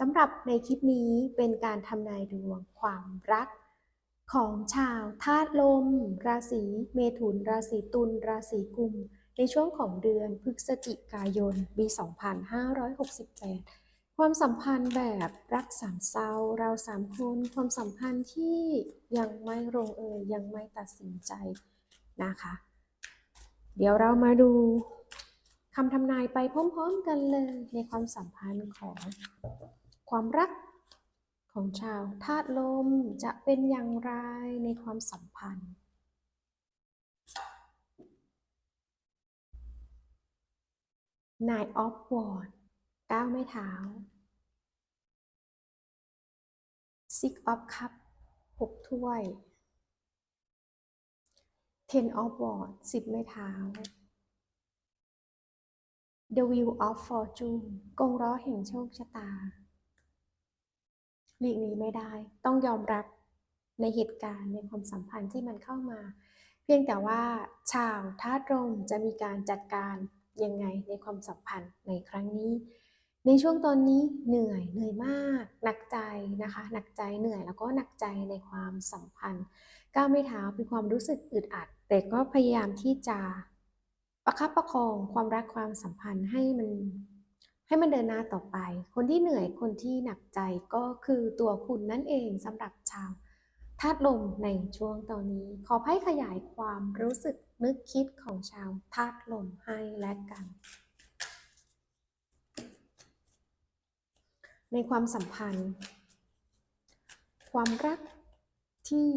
สำหรับในคลิปนี้เป็นการทำนายดวงความรัก ของชาวธาตุลม ราศีเมถุน ราศีตุลราศีกุม ในช่วงของเดือนพฤศจิกายนปี 2568 ความสัมพันธ์แบบรักสามเศร้าเราสามคนความสัมพันธ์ที่ยังไม่ลงเอยยังไม่ตัดสินใจนะคะ เดี๋ยวเรามาดูคำทำนายไปพร้อมๆกันเลยในความสัมพันธ์ของ ความรักของชาวธาตุลมจะเป็นอย่างไรในความสัมพันธ์ Nine of Wands เก้าวไม้เท้า Six of Cups หกถ้วย Ten of Wands สิบไม้เท้า The Wheel of Fortune กงล้อแห่งโชคชะตา หลีกหนีไม่ได้ ต้องยอมรับในเหตุการณ์ในความสัมพันธ์ที่มันเข้ามา เพียงแต่ว่าชาวธาตุลมจะมีการจัดการยังไงในความสัมพันธ์ในครั้งนี้ ในช่วงตอนนี้เหนื่อยเหนื่อยมาก หนักใจนะคะ หนักใจเหนื่อยแล้วก็หนักใจในความสัมพันธ์ก้าวไม่เท้าเป็นความรู้สึกอึดอัด แต่ก็พยายามที่จะประคับประคองความรักความสัมพันธ์ให้มัน ให้มันเดินหน้าต่อไป คนที่เหนื่อยคนที่หนักใจก็คือตัวคุณนั่นเองสำหรับชาวธาตุลมในช่วงตอนนี้ ขอให้ขยายความรู้สึกนึกคิดของชาวธาตุลมให้และกัน ในความสัมพันธ์ ความรักที่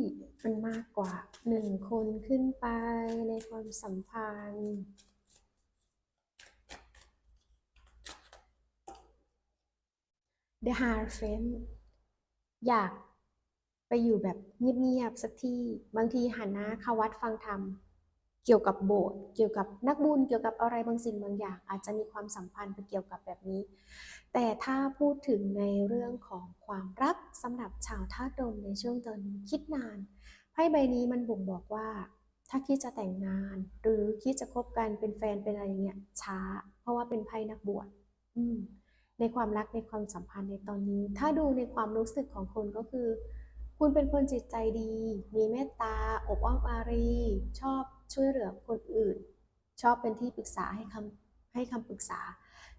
มันมากกว่าหนึ่งคนขึ้นไปในความสัมพันธ์ The Hierophant อยากไปอยู่แบบเงียบๆสักที่บางทีหันหน้าเข้าวัดฟังธรรม เกี่ยวกับโบสถ์เกี่ยวกับนักบุญเกี่ยวกับอะไรบางสิ่งบางอย่าง อาจจะมีความสัมพันธ์ไปเกี่ยวกับแบบนี้ แต่ถ้าพูดถึงในเรื่องของความรักสำหรับชาวธาตุลมในช่วงตอนนี้คิดนานไพ่ใบนี้มันบ่งบอกว่า ถ้าคิดจะแต่งงาน หรือคิดจะคบกันเป็นแฟนเป็นอะไรอย่างเงี้ยช้า เพราะว่าเป็นไพ่นักบวชอืม ในความรักในความสัมพันธ์ในตอนนี้ ถ้าดูในความรู้สึกของคุณก็คือ คุณเป็นคนจิตใจดี มีเมตตา อบอ้อมอารี ชอบช่วยเหลือคนอื่น ชอบเป็นที่ปรึกษาให้คำให้คำปรึกษา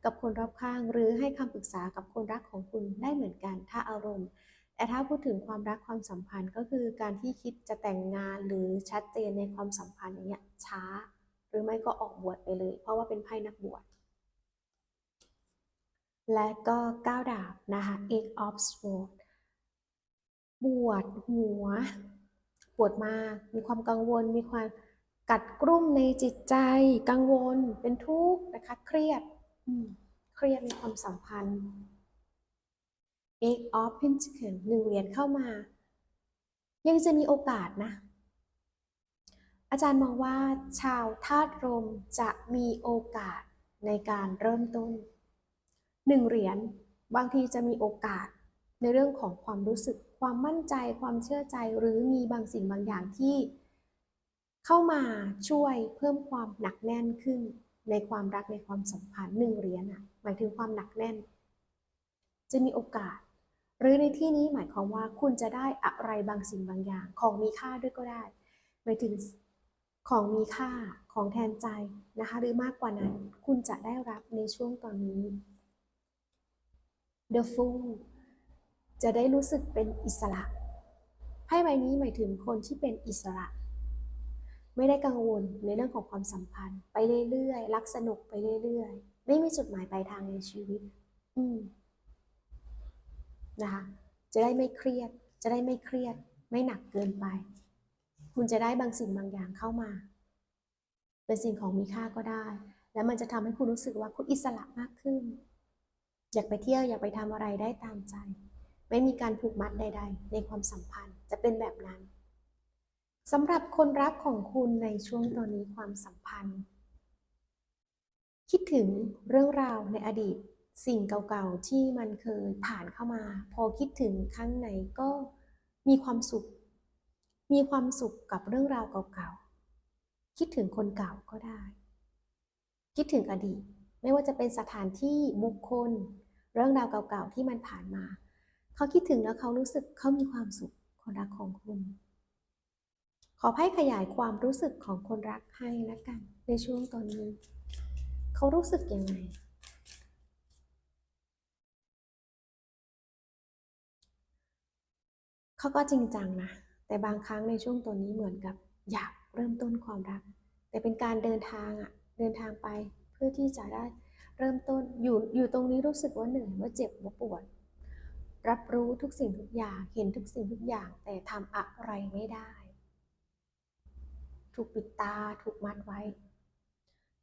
กับคนรอบข้าง หรือให้คำปรึกษากับคนรักของคุณได้เหมือนกัน ถ้าอารมณ์แต่ถ้าพูดถึงความรักความสัมพันธ์ก็คือการที่คิดจะแต่งงานหรือชัดเจนในความสัมพันธ์อย่างเงี้ยช้า หรือไม่ก็ออกบวชไปเลย เพราะว่าเป็นไพ่นักบวช และก็ก้าวดาบนะคะ Eight of Swords ปวดหัว ปวดมาก มีความกังวล มีความกัดกรุ่มในจิตใจ กังวล เป็นทุกข์นะคะ เครียดอืมเครียดในความสัมพันธ์ Eight of Pentacles หนึ่งเหรียญเข้ามา ยังจะมีโอกาสนะอาจารย์มองว่าชาวธาตุลมจะมีโอกาสในการเริ่มต้น หนึ่งเหรียญบางทีจะมีโอกาสในเรื่องของความรู้สึก ความมั่นใจ ความเชื่อใจ หรือมีบางสิ่งบางอย่างที่ เข้ามาช่วยเพิ่มความหนักแน่นขึ้น ในความรักในความสัมพันธ์หนึ่งเหรียญอะหมายถึงความหนักแน่น จะมีโอกาส หรือในที่นี้หมายความว่าคุณจะได้อะไรบางสิ่งบางอย่าง ของมีค่าด้วยก็ได้หมายถึงของมีค่าของแทนใจนะคะ หรือมากกว่านั้น คุณจะได้รับในช่วงตอนนี้ The Fool จะได้รู้สึกเป็นอิสระไพ่ใบนี้หมายถึงคนที่เป็นอิสระ ไม่ได้กังวลในเรื่องของความสัมพันธ์ ไปเรื่อยๆรักสนุกไปเรื่อยๆ ไม่มีจุดหมายปลายทางในชีวิต อืมนะคะจะได้ไม่เครียด จะได้ไม่เครียด ไม่หนักเกินไป คุณจะได้บางสิ่งบางอย่างเข้ามา เป็นสิ่งของมีค่าก็ได้ แล้วมันจะทำให้คุณรู้สึกว่าคุณอิสระมากขึ้น อยากไปเที่ยวอยากไปทำอะไรได้ตามใจ ไม่มีการผูกมัดใด ๆ ในความสัมพันธ์จะเป็นแบบนั้นสำหรับคนรักของคุณในช่วงตอนนี้ความสัมพันธ์ คิดถึงเรื่องราวในอดีต สิ่งเก่าๆที่มันเคยผ่านเข้ามา พอคิดถึงครั้งไหนก็มีความสุข มีความสุขกับเรื่องราวเก่าๆคิดถึงคนเก่าก็ได้ คิดถึงอดีต ไม่ว่าจะเป็นสถานที่บุคคล เรื่องราวเก่าๆที่มันผ่านมา เขาคิดถึงแล้วเขารู้สึกเขามีความสุขคนรักของคุณ ขอให้ขยายความรู้สึกของคนรักให้ละกัน ในช่วงตอนนี้ เขารู้สึกยังไงเขาก็จริงจังนะ แต่บางครั้งในช่วงตัวนี้เหมือนกับ อยากเริ่มต้นความรัก แต่เป็นการเดินทางอะเดินทางไป พื่อที่จะได้เริ่มต้นอยู่อยู่ตรงนี้รู้สึกว่าเหนื่อยว่าเจ็บว่าปวด รับรู้ทุกสิ่งทุกอย่างเห็นทุกสิ่งทุกอย่าง แต่ทำอะไรไม่ได้ ถูกปิดตาถูกมัดไว้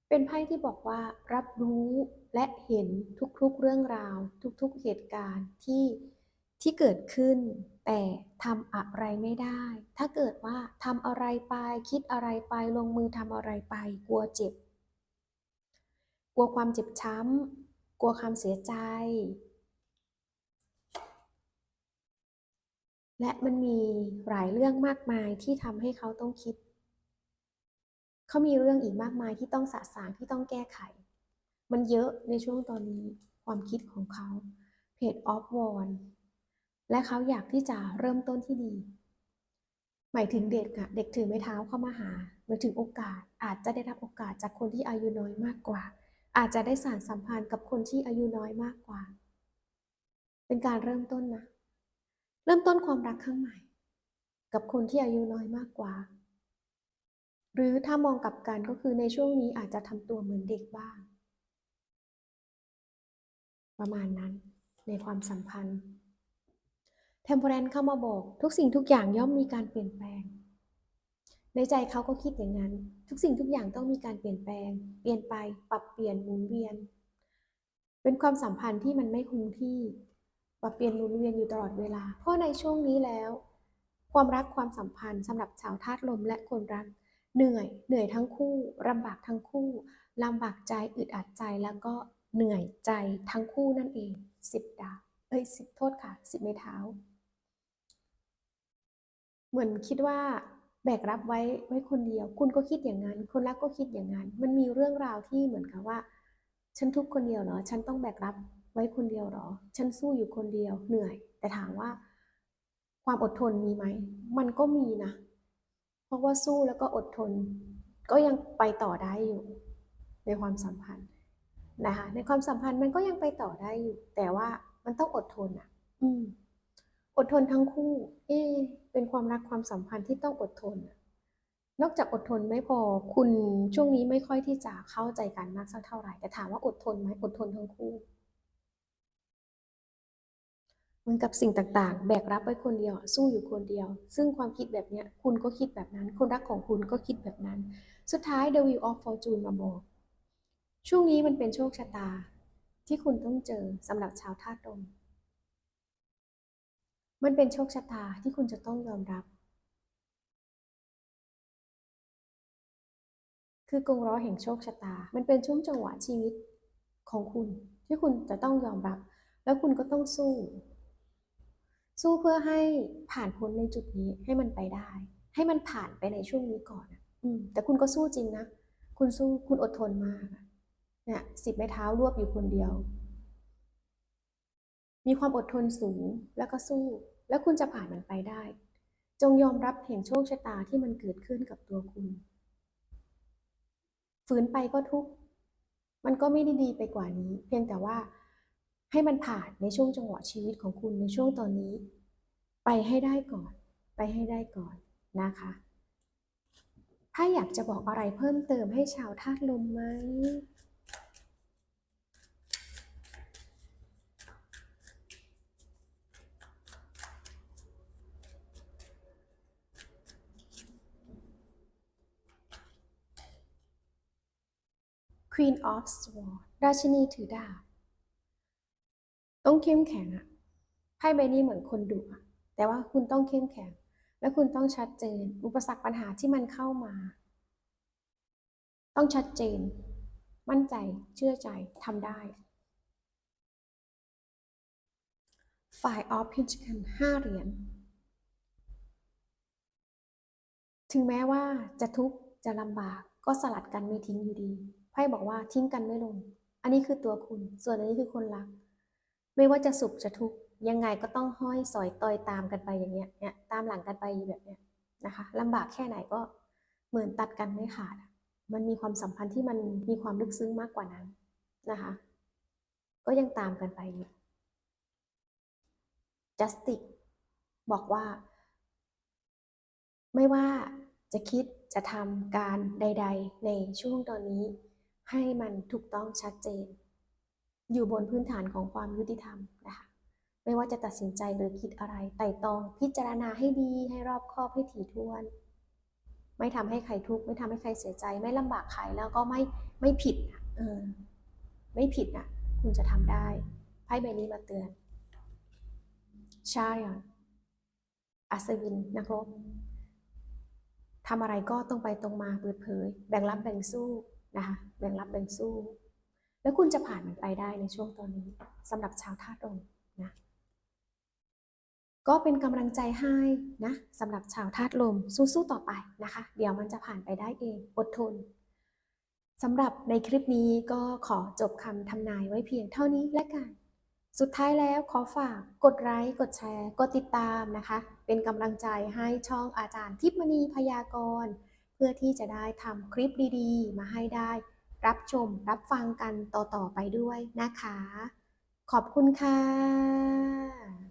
เป็นไพ่ที่บอกว่า รับรู้และเห็นทุกๆเรื่องราว ทุกๆเหตุการณ์ที่ที่เกิดขึ้น แต่ทำอะไรไม่ได้ ถ้าเกิดว่าทำอะไรไป คิดอะไรไปลงมือทำอะไรไป กลัวเจ็บ กลัวความเจ็บช้ำ กลัวความเสียใจ และมันมีหลายเรื่องมากมายที่ทำให้เขาต้องคิด เขามีเรื่องอีกมากมายที่ต้องสะสางที่ต้องแก้ไข มันเยอะในช่วงตอนนี้ความคิดของเขาเพจออฟวอนและเขาอยากที่จะเริ่มต้นที่ดี หมายถึงเด็กอะเด็กถือไม้เท้าเข้ามาหาหมายถึงโอกาสอาจจะได้รับโอกาสจากคนที่อายุน้อยมากกว่า อาจจะได้สานสัมพันธ์กับคนที่อายุน้อยมากกว่า เป็นการเริ่มต้นนะ เริ่มต้นความรักครั้งใหม่ กับคนที่อายุน้อยมากกว่า หรือถ้ามองกลับกันก็คือในช่วงนี้อาจจะทำตัวเหมือนเด็กบ้าง ประมาณนั้นในความสัมพันธ์เทมโพแรนเข้ามาบอกทุกสิ่งทุกอย่างย่อมมีการเปลี่ยนแปลง ในใจเขาก็คิดอย่างนั้น ทุกสิ่งทุกอย่างต้องมีการเปลี่ยนแปลง เปลี่ยนไป ปรับเปลี่ยนหมุนเวียน เป็นความสัมพันธ์ที่มันไม่คงที่ ปรับเปลี่ยนหมุนเวียนอยู่ตลอดเวลา เพราะในช่วงนี้แล้ว ความรักความสัมพันธ์สำหรับชาวธาตุลมและคนรัก เหนื่อย เหนื่อยทั้งคู่ลำบากทั้งคู่ลำบากใจ อึดอัดใจ แล้วก็เหนื่อยใจทั้งคู่นั่นเองสิบดาบเอ้ยสิบโทษค่ะสิบไม้เท้า เหมือนคิดว่า แบกรับไว้ไว้คนเดียว คุณก็คิดอย่างนั้น คนรักก็คิดอย่างนั้น มันมีเรื่องราวที่เหมือนกับว่า ฉันทุกคนเดียวเหรอ ฉันต้องแบกรับไว้คนเดียวเหรอ ฉันสู้อยู่คนเดียวเหนื่อย แต่ถามว่า ความอดทนมีไหม มันก็มีนะ เพราะว่าสู้แล้วก็อดทน ก็ยังไปต่อได้อยู่ ในความสัมพันธ์นะคะ ในความสัมพันธ์มันก็ยังไปต่อได้อยู่ แต่ว่ามันต้องอดทนอะ อืม อดทนทั้งคู่ เอ๊ะเป็นความรักความสัมพันธ์ที่ต้องอดทน นอกจากอดทนไม่พอ คุณช่วงนี้ไม่ค่อยที่จะเข้าใจกันมากสักเท่าไหร่ แต่ถามว่าอดทนไหมอดทนทั้งคู่ เหมือนกับสิ่งต่างๆ แบกรับไว้คนเดียว สู้อยู่คนเดียว ซึ่งความคิดแบบนี้คุณก็คิดแบบนั้น คนรักของคุณก็คิดแบบนั้น สุดท้าย The Wheel of Fortune มาบอก ช่วงนี้มันเป็นโชคชะตาที่คุณต้องเจอสำหรับชาวธาตุลม มันเป็นโชคชะตาที่คุณจะต้องยอมรับ คือกงล้อแห่งโชคชะตา มันเป็นช่วงจังหวะชีวิตของคุณที่คุณจะต้องยอมรับ แล้วคุณก็ต้องสู้ สู้เพื่อให้ผ่านพ้นในจุดนี้ให้มันไปได้ ให้มันผ่านไปในช่วงนี้ก่อนอืมแต่คุณก็สู้จริงนะ คุณสู้คุณอดทนมากเนี่ยสิบไม้เท้ารวบอยู่คนเดียว มีความอดทนสูงแล้วก็สู้ แล้วคุณจะผ่านมันไปได้ จงยอมรับแห่งโชคชะตาที่มันเกิดขึ้นกับตัวคุณ ฝืนไปก็ทุก มันก็ไม่ได้ดีไปกว่านี้ เพียงแต่ว่าให้มันผ่านในช่วงจังหวะชีวิตของคุณในช่วงตอนนี้ ไปให้ได้ก่อน ไปให้ได้ก่อนนะคะ ถ้าอยากจะบอกอะไรเพิ่มเติมให้ชาวธาตุลมไหม Queen of Swords ราชินีถือดาบ ต้องเข้มแข็งอะไพ่ใบนี้เหมือนคนดุอะแต่ว่าคุณต้องเข้มแข็ง และคุณต้องชัดเจน อุปสรรคปัญหาที่มันเข้ามา ต้องชัดเจน มั่นใจ เชื่อใจทำได้ ฝ่ายออฟพิชกันห้าเหรียญ ถึงแม้ว่าจะทุกข์จะลำบากก็สลัดกันไม่ทิ้งอยู่ดี ไพ่บอกว่าทิ้งกันไม่ลง อันนี้คือตัวคุณ ส่วนอันนี้คือคนรัก ไม่ว่าจะสุขจะทุกข์ยังไงก็ต้องห้อยสอยต่อยตามกันไปอย่างเงี้ยเนี่ยตามหลังกันไปแบบเนี้ยนะคะลำบากแค่ไหนก็เหมือนตัดกันไม่ขาด มันมีความสัมพันธ์ที่มันมีความลึกซึ้งมากกว่านั้นนะคะ ก็ยังตามกันไปอยู่ justice บอกว่า ไม่ว่าจะคิดจะทำการใด ๆ ในช่วงตอนนี้ ให้มันถูกต้องชัดเจน อยู่บนพื้นฐานของความยุติธรรมนะคะไม่ว่าจะตัดสินใจหรือคิดอะไรไต่ตองพิจารณาให้ดีให้รอบคอบให้ถี่ถ้วน ไม่ทำให้ใครทุกข์ไม่ทำให้ใครเสียใจ ไม่ลำบากใครแล้วก็ไม่ไม่ผิดอะเออไม่ผิดอะ คุณจะทำได้ไพ่ใบนี้มาเตือนชาริอนอัศวินนักรบทำอะไรก็ตรงไปตรงมาเปิดเผย แบ่งรับแบ่งสู้ นะคะแบ่งรับแบ่งสู้ แล้วคุณจะผ่านมันไปได้ในช่วงตอนนี้สำหรับชาวธาตุลมนะก็เป็นกำลังใจให้นะสำหรับชาวธาตุลมสู้ๆต่อไปนะคะ เดี๋ยวมันจะผ่านไปได้เองอดทนสำหรับในคลิปนี้ก็ขอจบคำทำนายไว้เพียงเท่านี้และกัน สุดท้ายแล้วขอฝากกดไลค์กดแชร์ กดติดตามนะคะ เป็นกำลังใจให้ช่องอาจารย์ทิพมณีพยากรณ์ เพื่อที่จะได้ทำคลิปดีๆ มาให้ได้ รับชมรับฟังกันต่อๆไปด้วยนะคะ ขอบคุณค่ะ